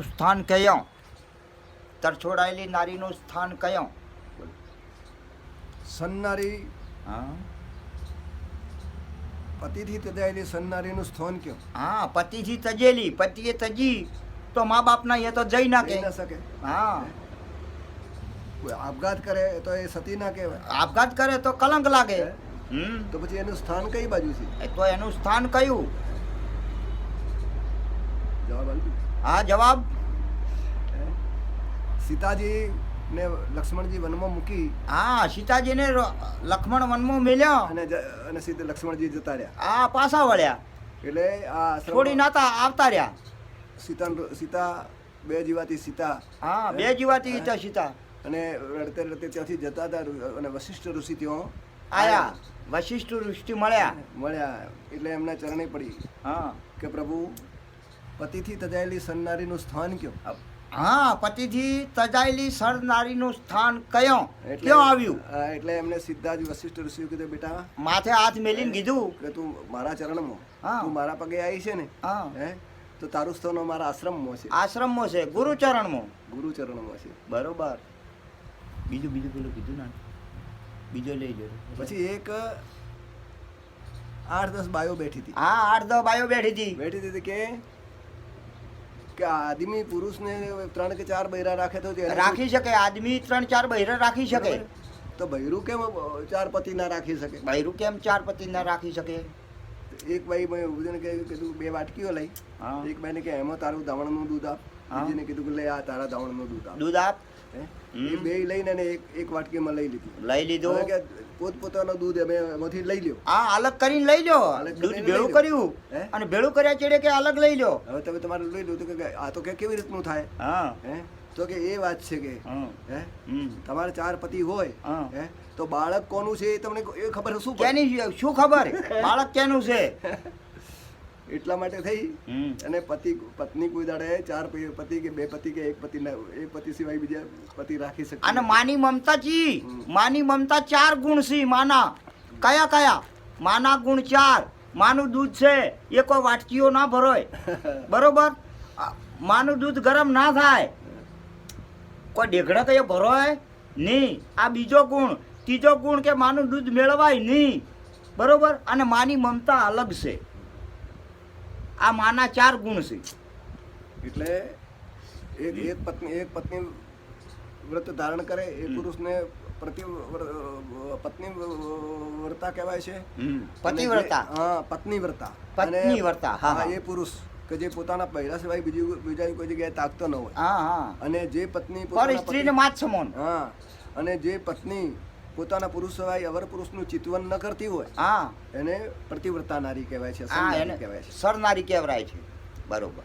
સ્થાન કયો? તરછોડાયેલી નારીનું સ્થાન કયો? સન્નારી. હા. પતિથી તજાયેલી સન્નારીનું સ્થાન કયો? હા પતિથી તજેલી. પતિએ તજી તો મા બાપના એ તો જઈ ના કે કહી શકે. હા. આપઘાત કરે તો એ સતી ના કહેવાય. આપઘાત કરે તો કલંક લાગે. તો પછી એનું સ્થાન કઈ બાજુ છે? તો એનું સ્થાન કયું? હા જવાબ સીતાજી ને લક્ષ્મણજી વનમાં મૂકી હા સીતાજીને ને લક્ષ્મણ વનમાં મેલ્યો અને અને સીતા લક્ષ્મણજી જતા રહ્યા આ પાછા વળ્યા એટલે આ છોડી નાતા આવતા રહ્યા। સીતા સીતા બે જીવાતી સીતા હા બે જીવાતી હતા સીતા. અને રડતે રડતે ત્યાંથી જતા હતા અને વશિષ્ઠ ઋષિ ત્યાં આયા. વશિષ્ઠ ઋષિ મળ્યા. મળ્યા એટલે એમના ચરણે પડી હા. કે પ્રભુ પતિથી તજાયેલી સન્નારીનું સ્થાન કયો? હા પતિથી તજાયેલી સરનારીનું સ્થાન કયો? એટલે- આવ્યું? એટલે એમને સીધા જ વશિષ્ઠ ઋષિએ કીધું બેટા માથે હાથ મેલીને કીધું. કે તું મારા ચરણમાં તું મારા પગે આવી છે ને હે. તો તારું સ્થાન મારા આશ્રમમાં છે. આશ્રમમાં છે ગુરુચરણમાં ગુરુ ચરણમાં છે. બરોબર. બીજું બીજું પેલું કીધું ના. બીજો લઈ જો પછી એક આઠ દસ બાયો બેઠી હતી. હા આઠ દસ બાયો બેઠી હતી. બેઠી હતી કે કે આદમી પુરુષને ત્રણ કે ચાર બૈરા રાખે તો રાખી શકે આદમી ત્રણ ચાર બૈરા રાખી શકે. તો બૈરું કેમ ચાર પતિ ના રાખી શકે? બૈરું કેમ ચાર પતિ ના રાખી શકે? એક ભાઈ મેં કહ્યું કીધું બે વાટકીઓ લઈ. એક ભાઈને કે એમાં તારું દાવણનું દૂધ આપ. બીજીને કીધું કે લે આ તારા દાવણનું દૂધ આપ. દૂધ આપ. એ બે લઈને અને એક એક વાટકીમાં લઈ લીધી. લઈ લીધું. કે પોતપોતાનો દૂધ અમે એમાંથી લઈ લ્યો. આ અલગ કરીને લઈ લો દૂધ ભેળું કર્યું. હે? અને ભેળું કર્યા ચેડે કે અલગ લઈ લો હવે તમે તમારે લઈ લો તો કે આ તો કે કેવી રીતનું થાય? હા. હે? તો કે એ વાત છે કે હા. તમારે ચાર પતિ હોય હા. તો બાળક કોનું છે એ તમને એ ખબર શું કેની શું ખબર? બાળક કેનું છે? એટલા માટે થઈ. અને પતિ પત્ની કોઈ દાડે ચાર પતિ કે બે પતિ કે એક પતિ એક પતિ સિવાય બીજા પતિ રાખી શકે અને માની મમતા ચી માની મમતા ચાર ગુણ છે માના. કયા કયા? માના ગુણ ચાર. માનું દૂધ છે એ કોઈ વાટકીઓ ના ભરોય. બરોબર? માનું દૂધ ગરમ ના થાય. કોઈ ઢેકડા કયો ભરોય? નહીં. આ બીજો ગુણ. ત્રીજો ગુણ કે માનું દૂધ મેળવાય નહીં. બરોબર? અને માની મમતા અલગ છે. આ માના ચાર ગુણ છે. એટલે એક એક પત્ની એક પત્ની વ્રત ધારણ કરે એ પુરુષને પ્રતિ પત્ની વ્રતા કહેવાય છે. પતિવ્રતા વ્રતા. હા પત્ની વ્રતા. પત્નીવ્રતા, હા, હા. એ પુરુષ કે જે પોતાના પહેલા સિવાય બીજું બીજા કોઈ જગ્યાએ તાકતો ન હોય. હા હા. અને જે પત્ની પર સ્ત્રીને માત સમાન. હા અને જે પત્ની પોતાના પુરુષ સિવાય અવર પુરુષનું ચિતવન ન કરતી હોય હા. એને પ્રતિવ્રતા નારી કહેવાય છે હા એને કહેવાય છે. સરનારી કહેવાય છે. બરોબર.